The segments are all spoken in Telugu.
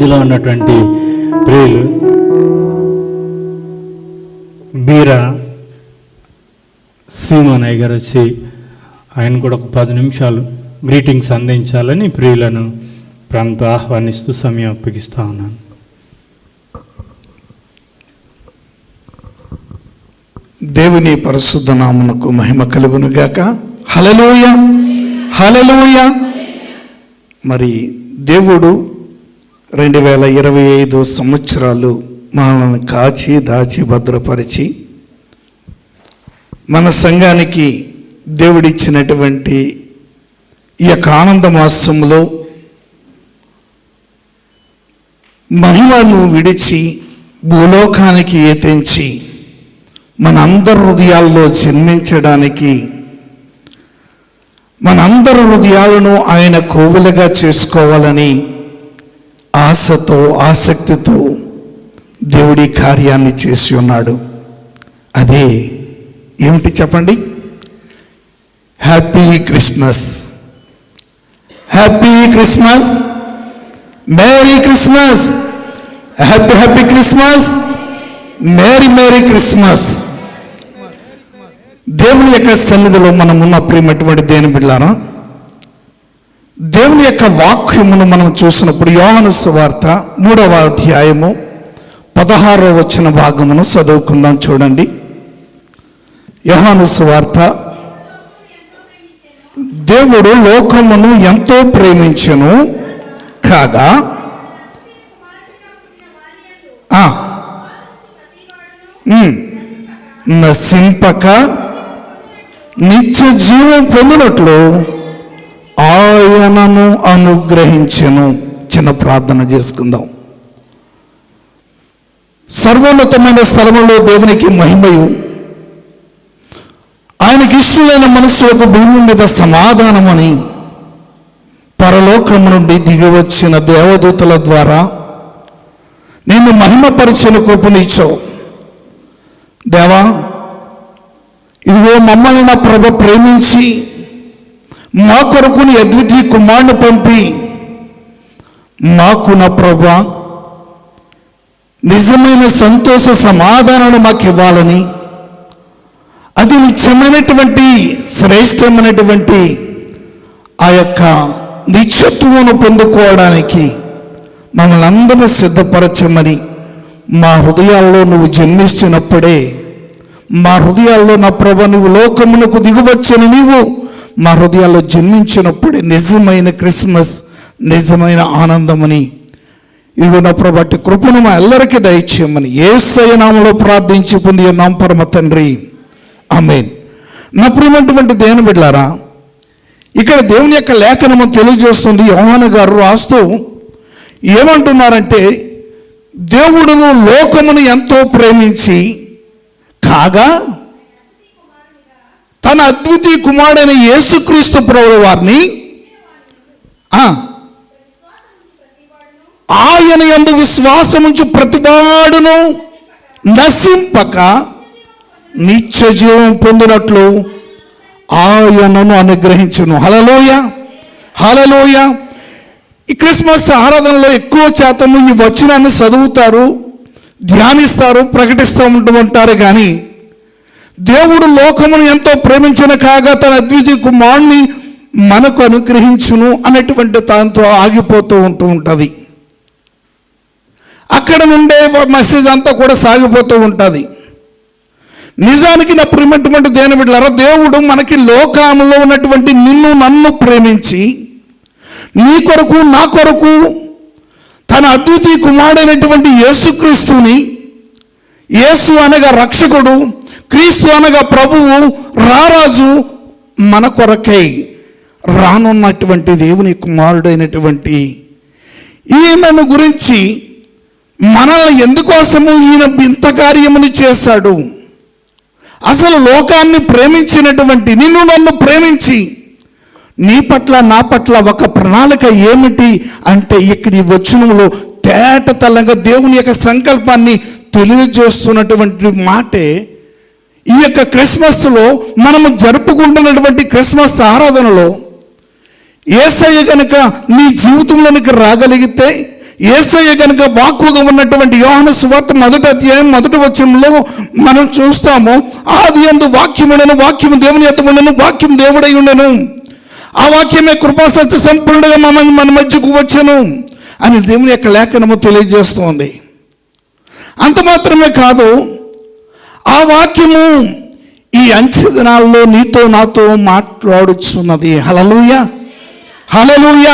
మధ్యలో ఉన్నటువంటి ప్రియులు. బీరా సీమానయ్య గారు వచ్చి ఆయన కూడా ఒక పది నిమిషాలు గ్రీటింగ్స్ అందించాలని ప్రియులను ప్రాంత ఆహ్వానిస్తూ సమయం అప్పగిస్తా ఉన్నాను. దేవుని పరిశుద్ధ నామునకు మహిమ కలుగునుగాక. హలలోయ హలలోయ మరి దేవుడు రెండు వేల ఇరవై ఐదు సంవత్సరాలు మనల్ని కాచి దాచి భద్రపరిచి మన సంఘానికి దేవుడిచ్చినటువంటి ఈ యొక్క ఆనంద మాసంలో మహిమను విడిచి భూలోకానికి ఏతెంచి మనందరి హృదయాల్లో జన్మించడానికి మనందరి హృదయాలను ఆయన కోవులుగా చేసుకోవాలని ఆశతో ఆసక్తితో దేవుడి కార్యాన్ని చేసి ఉన్నాడు. అదే ఏమిటి చెప్పండి? Happy Christmas happy Christmas merry Christmas happy happy Christmas merry merry Christmas దేవుని యొక్క సన్నిధిలో మనం ఉన్న ప్రియమైనటువంటి దేని బిడ్డారా దేవుని యొక్క వాక్యమును మనం చూసినప్పుడు యోహను సువార్త మూడవ అధ్యాయము పదహారో వచ్చిన భాగమును చదువుకుందాం చూడండి. యోహాను సువార్త దేవుడు లోకమును ఎంతో ప్రేమించను కాగా ఆ, నశింపక నిత్య జీవం పొందినట్లు ఆయనను అనుగ్రహించను. చిన్న ప్రార్థన చేసుకుందాం. సర్వోన్నతమైన స్థలంలో దేవునికి మహిమయు. ఆయనకి ఇష్టమైన మనసులకు భూమి మీద సమాధానమని పరలోకం నుండి దిగివచ్చిన దేవదూతల ద్వారా నేను మహిమపరిచిన కృపనిచ్చావు దేవా ఇదిగో మమ్మల్ని నా ప్రభ ప్రేమించి మా కొరకుని అద్వితీయ కుమారుని పంపి. మాకు నా ప్రభ నిజమైన సంతోష సమాధానాలు మాకు ఇవ్వాలని అది నిత్యమైనటువంటి శ్రేష్టమైనటువంటి ఆ యొక్క నిత్యత్వమును పొందుకోవడానికి మమ్మల్ని అందరినీ సిద్ధపరచమని మా హృదయాల్లో నువ్వు జన్మిస్తున్నప్పుడే మా హృదయాల్లో నా ప్రభ నువ్వు లోకమునకు దిగువచ్చిన నీవు మా హృదయాల్లో జన్మించినప్పుడే నిజమైన క్రిస్మస్ నిజమైన ఆనందమని. ఇదిగో నా ప్రభాటి కృపను మా ఎల్లరికీ దయచేయమని. ఏ నామలో ప్రార్థించి పొంది నామ పరమ తండ్రి. ఆమెన్. నా ప్రియమైనటువంటి దేని బిడ్డారా ఇక్కడ దేవుని యొక్క లేఖనము తెలియజేస్తుంది యోహాను గారు రాస్తూ ఏమంటున్నారంటే దేవుడును లోకమును ఎంతో ప్రేమించి కాగా తన అద్వితీయ కుమారుడైన యేసుక్రీస్తు ప్రభువు వారిని ఆయన ఎందు విశ్వాసముంచు ప్రతివాడును నశింపక నిత్య జీవం పొందినట్లు ఆయనను అనుగ్రహించును. హలలోయ హలలోయ ఈ క్రిస్మస్ ఆరాధనలో ఎక్కువ శాతం ఈ వచనాన్ని చదువుతారు ధ్యానిస్తారు ప్రకటిస్తూ ఉంటూ ఉంటారు కానీ దేవుడు లోకమును ఎంతో ప్రేమించిన కాగా తన అద్వితీయ కుమారుణ్ణి మనకు అనుగ్రహించును అనేటువంటి దాంతో ఆగిపోతూ ఉంటూ ఉంటుంది. అక్కడ నుండే మెసేజ్ అంతా కూడా సాగిపోతూ ఉంటుంది. నిజానికి నా ప్రేమటువంటి దేని బిడ్డలారా దేవుడు మనకి లోకంలో ఉన్నటువంటి నిన్ను నన్ను ప్రేమించి నీ కొరకు నా కొరకు తన అద్వితీయ కుమారుడైనటువంటి యేసుక్రీస్తుని యేసు అనగా రక్షకుడు క్రీస్తు అనగా ప్రభువు రారాజు మన కొరకై రానున్నటువంటి దేవుని కుమారుడైనటువంటి ఈయనను గురించి మనల్ని ఎందుకోసము ఈయన ఇంత కార్యముని చేశాడు? అసలు లోకాన్ని ప్రేమించినటువంటి నిన్ను నన్ను ప్రేమించి నీ పట్ల నా పట్ల ఒక ప్రణాళిక ఏమిటి అంటే ఇక్కడి వచనంలో తేటతల్లంగా దేవుని యొక్క సంకల్పాన్ని తెలియజేస్తున్నటువంటి మాటే ఈ యొక్క క్రిస్మస్లో మనము జరుపుకుంటున్నటువంటి క్రిస్మస్ ఆరాధనలో ఏసయ్య కనుక నీ జీవితంలోనికి రాగలిగితే ఏసయ్య కనుక వాక్కుగా ఉన్నటువంటి యోహన సువార్త మొదటి అధ్యాయం మొదటి వచనంలో మనం చూస్తాము ఆది ఎందు వాక్యముడను వాక్యము దేవుని యొక్క ఉండను వాక్యం దేవుడై ఉండను. ఆ వాక్యమే కృపాసత్య సంపూర్ణంగా మన మన మధ్యకు వచ్చను అని దేవుని యొక్క లేఖనము తెలియజేస్తోంది. అంత మాత్రమే కాదు ఆ వాక్యము ఈ అంచె దినాల్లో నీతో నాతో మాట్లాడుచున్నది. హలలుయ హలలుయ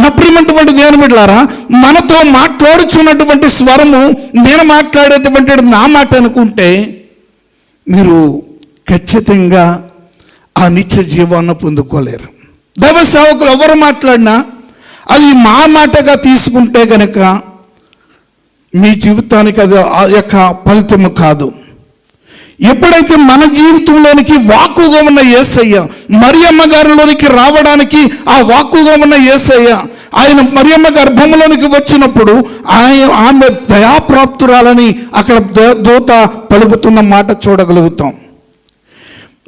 నా ప్రియమైనటువంటి దేవుని బిడ్డలారా మనతో మాట్లాడుచున్నటువంటి స్వరము నేను మాట్లాడేటువంటి నా మాట అనుకుంటే మీరు ఖచ్చితంగా ఆ నిత్య జీవాన్ని పొందుకోలేరు. దైవ సేవకులు ఎవరు మాట్లాడినా అది మా మాటగా తీసుకుంటే కనుక మీ జీవితానికి అది ఆ యొక్క ఫలితము కాదు. ఎప్పుడైతే మన జీవితంలోనికి వాక్కుగా ఉన్న ఏసయ్య మరియమ్మ గారిలోనికి రావడానికి ఆ వాక్కుగా ఉన్న ఏసయ్య ఆయన మరియమ్మ గర్భంలోనికి వచ్చినప్పుడు ఆయన ఆమె దయాప్రాప్తురాలని అక్కడ దో- దూత పలుకుతున్న మాట చూడగలుగుతాం.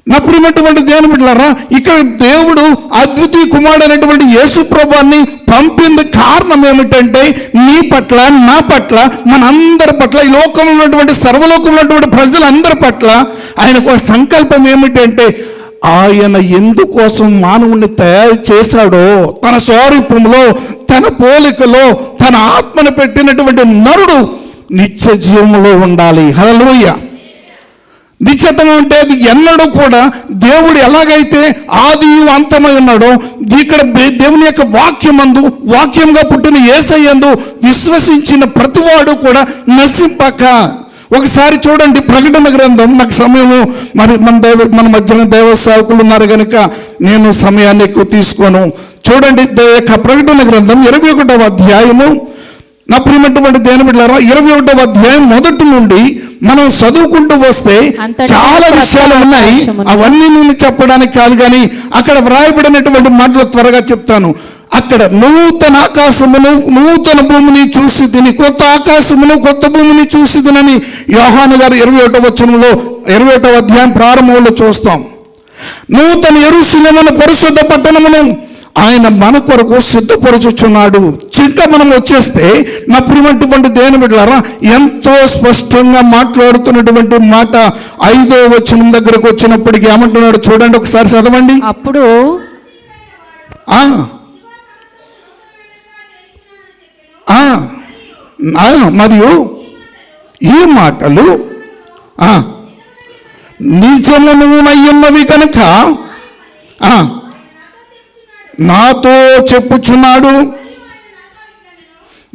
నా ప్రియమైనటువంటి దేవుని బిడ్డలారా ఇక్కడ దేవుడు అద్వితీయ కుమారుడు అనేటువంటి యేసు ప్రభాన్ని పంపింది కారణం ఏమిటంటే నీ పట్ల నా పట్ల మనందరి పట్ల ఈ లోకంలో ఉన్నటువంటి సర్వలోకంలో ఉన్నటువంటి ప్రజలందరి పట్ల ఆయనకు ఒక సంకల్పం ఏమిటంటే ఆయన ఎందుకోసం మానవుని తయారు చేశాడో తన స్వరూపంలో తన పోలికలో తన ఆత్మను పెట్టినటువంటి నరుడు నిత్య జీవంలో ఉండాలి. హల్లెలూయా. నిశ్చితం అంటే అది ఎన్నడూ కూడా దేవుడు ఎలాగైతే ఆది అంతమై ఉన్నాడో ఇక్కడ దేవుని యొక్క వాక్యమందు వాక్యంగా పుట్టిన ఏసయ్యందు విశ్వసించిన ప్రతివాడు కూడా నశింపక. ఒకసారి చూడండి ప్రకటన గ్రంథం నాకు సమయము మరి మన దైవ మన మధ్యన దైవ సేవకులు ఉన్నారు కనుక నేను సమయాన్ని ఎక్కువ తీసుకోను. చూడండి యొక్క ప్రకటన గ్రంథం ఇరవై ఒకటవ అధ్యాయము. నా ప్రియమైనటువంటి దేని బిడ్డారా ఇరవై ఒకటవ అధ్యాయం మొదటి నుండి మనం చదువుకుంటూ వస్తే చాలా విషయాలు ఉన్నాయి. అవన్నీ నేను చెప్పడానికి కాదు కానీ అక్కడ వ్రాయబడినటువంటి మాటలు త్వరగా చెప్తాను. అక్కడ నూతన ఆకాశమును నూతన భూమిని చూసి తిని కొత్త ఆకాశమును కొత్త భూమిని చూసి తినని యోహాను గారు ఇరవై ఒకటవ వచనంలో ఇరవై ఒకటవ అధ్యాయం ప్రారంభంలో చూస్తాం. నూతన ఎరుశలేమును పరిశుద్ధ పట్టణమును ఆయన మన కొరకు సిద్ధపరచుచున్నాడు. చింత మనం వచ్చేస్తే నా ప్రియమైనటువంటి దేని బిడ్డలారా ఎంతో స్పష్టంగా మాట్లాడుతున్నటువంటి మాట ఐదో వచనం దగ్గరకు వచ్చినప్పటికీ ఏమంటున్నాడు చూడండి ఒకసారి చదవండి. అప్పుడు మరియు ఈ మాటలు ఆ, నిజమును నయ్యున్నవి కనుక ఆ, నాతో చెప్పుచున్నాడు.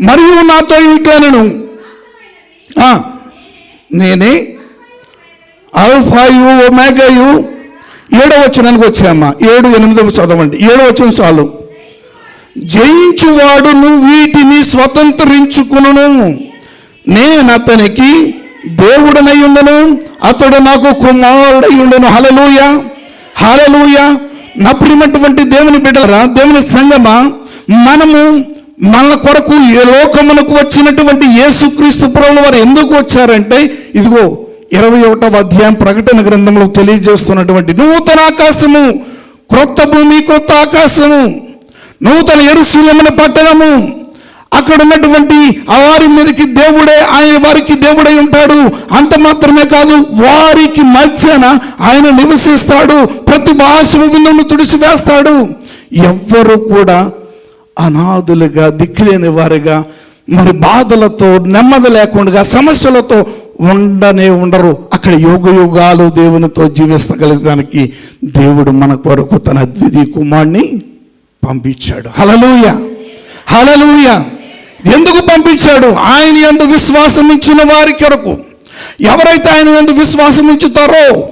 మరియు నాతో ఇట్లనను. నేనే ఆల్ఫాయు ఒమేగయు ఏడో వచనానికి వచ్చామ్మా ఏడు ఎనిమిదవ చదవండి. ఏడో వచ్చిన చాలు. జయించువాడును వీటిని స్వతంత్రించుకును నేను అతనికి దేవుడనై ఉండను అతడు నాకు కుమారుడై ఉండను హలలుయ హలలుయ నా ప్రియమైనటువంటి దేవుని బిడ్డరా దేవుని సంగమా మనము మన కొరకు ఏ లోకమునకు వచ్చినటువంటి యేసుక్రీస్తు ప్రభుల వారు ఎందుకు వచ్చారంటే ఇదిగో ఇరవై ఒకటవ అధ్యాయం ప్రకటన గ్రంథంలో తెలియజేస్తున్నటువంటి నూతన ఆకాశము క్రొత్త భూమి కొత్త ఆకాశము నూతన ఎరుశూలమైన పట్టణము అక్కడ ఉన్నటువంటి ఆ వారి మీదకి దేవుడే ఆయన వారికి దేవుడై ఉంటాడు. అంత మాత్రమే కాదు వారికి మధ్యన ఆయన నివసిస్తాడు. ప్రతి భాషను తుడిచివేస్తాడు. ఎవ్వరు కూడా అనాథులుగా దిక్కులేని వారిగా మరి బాధలతో నెమ్మది లేకుండా సమస్యలతో ఉండనే ఉండరు. అక్కడ యోగ యుగాలు దేవునితో జీవిస్తగలగడానికి దేవుడు మన కొరకు తన ద్వితీయ కుమార్ని పంపించాడు. హలలుయ హలలుయ ఎందుకు పంపించాడు? ఆయన ఎందు విశ్వాసం ఇచ్చిన వారి కొరకు. ఎవరైతే ఆయన ఎందు విశ్వాసం ఉంచుతారో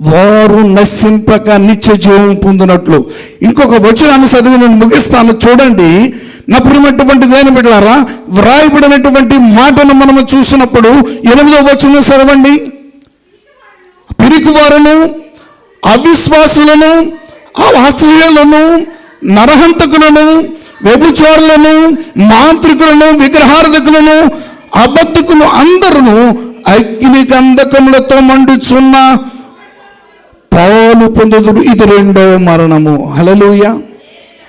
వారు నశింపక నిత్య జీవం పొందినట్లు. ఇంకొక వచనాన్ని చదివి నేను ముగిస్తాను. చూడండి. నా దేని బిడ్డలారా వ్రాయబడినటువంటి మాటను మనము చూసినప్పుడు ఎనిమిదో వచనం చదవండి. పిరికివారును అవిశ్వాసులను అసహ్యులను నరహంతకులను వ్యభిచారులను మాంత్రికులను విగ్రహార్థకులను అబద్ధకులు అందరూ అగ్ని గంధకములతో మండుచున్న పాలు పొందుదురు. ఇది రెండవ మరణము. హలలుయ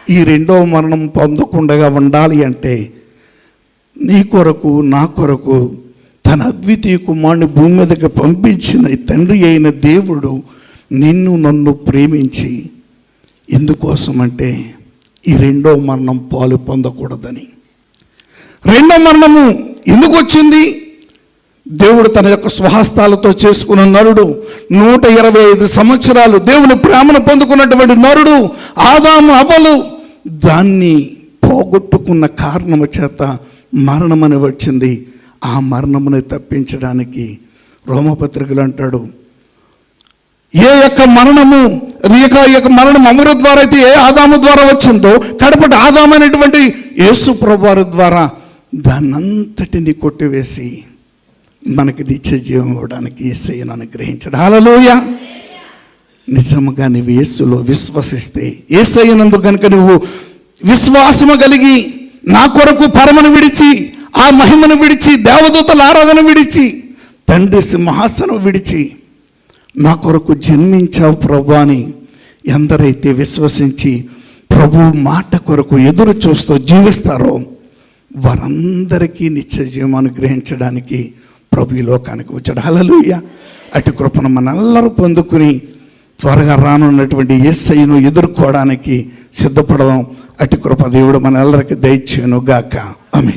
ఈ రెండవ మరణం పొందకుండా ఉండాలి అంటే నీ కొరకు నా కొరకు తన అద్వితీయ కుమారుని భూమి మీదకి పంపించిన తండ్రి అయిన దేవుడు నిన్ను నన్ను ప్రేమించి ఎందుకోసమంటే ఈ రెండో మరణం పాలు పొందకూడదని. రెండో మరణము ఎందుకు వచ్చింది? దేవుడు తన యొక్క స్వహస్తాలతో చేసుకున్న నరుడు నూట ఇరవై ఐదు సంవత్సరాలు దేవుని ప్రేమను పొందుకున్నటువంటి నరుడు ఆదాము అవలు దాన్ని పోగొట్టుకున్న కారణము చేత మరణమని వచ్చింది. ఆ మరణముని తప్పించడానికి రోమపత్రికలు అంటాడు ఏ యొక్క మరణము రేఖ యొక్క మరణం అమరు ద్వారా అయితే ఏ ఆదాము ద్వారా వచ్చిందో కడపటి ఆదామైనటువంటి యేసు ప్రభువారి ద్వారా దానంతటిని కొట్టివేసి మనకి నిత్య జీవం ఇవ్వడానికి ఏసయ్యను అనుగ్రహించడు. హల్లెలూయ. నిజముగా నీవు యేసులో విశ్వసిస్తే ఏసయ్యనందు కనుక నువ్వు విశ్వాసము కలిగి నా కొరకు పరమను విడిచి ఆ మహిమను విడిచి దేవదూతల ఆరాధన విడిచి తండ్రి సింహాసనం విడిచి నా కొరకు జన్మించావు ప్రభు అని ఎందరైతే విశ్వసించి ప్రభు మాట కొరకు ఎదురు చూస్తూ జీవిస్తారో వారందరికీ నిత్య జీవం అనుగ్రహించడానికి ప్రభు ఈ లోకానికి వచ్చాడు. హలలుయ్య అటు కృపను మనందరూ పొందుకుని త్వరగా రానున్నటువంటి ఎస్ఐను ఎదుర్కోవడానికి సిద్ధపడదాం. అటు కృప దేవుడు మన దయచేయను గాక ఆమె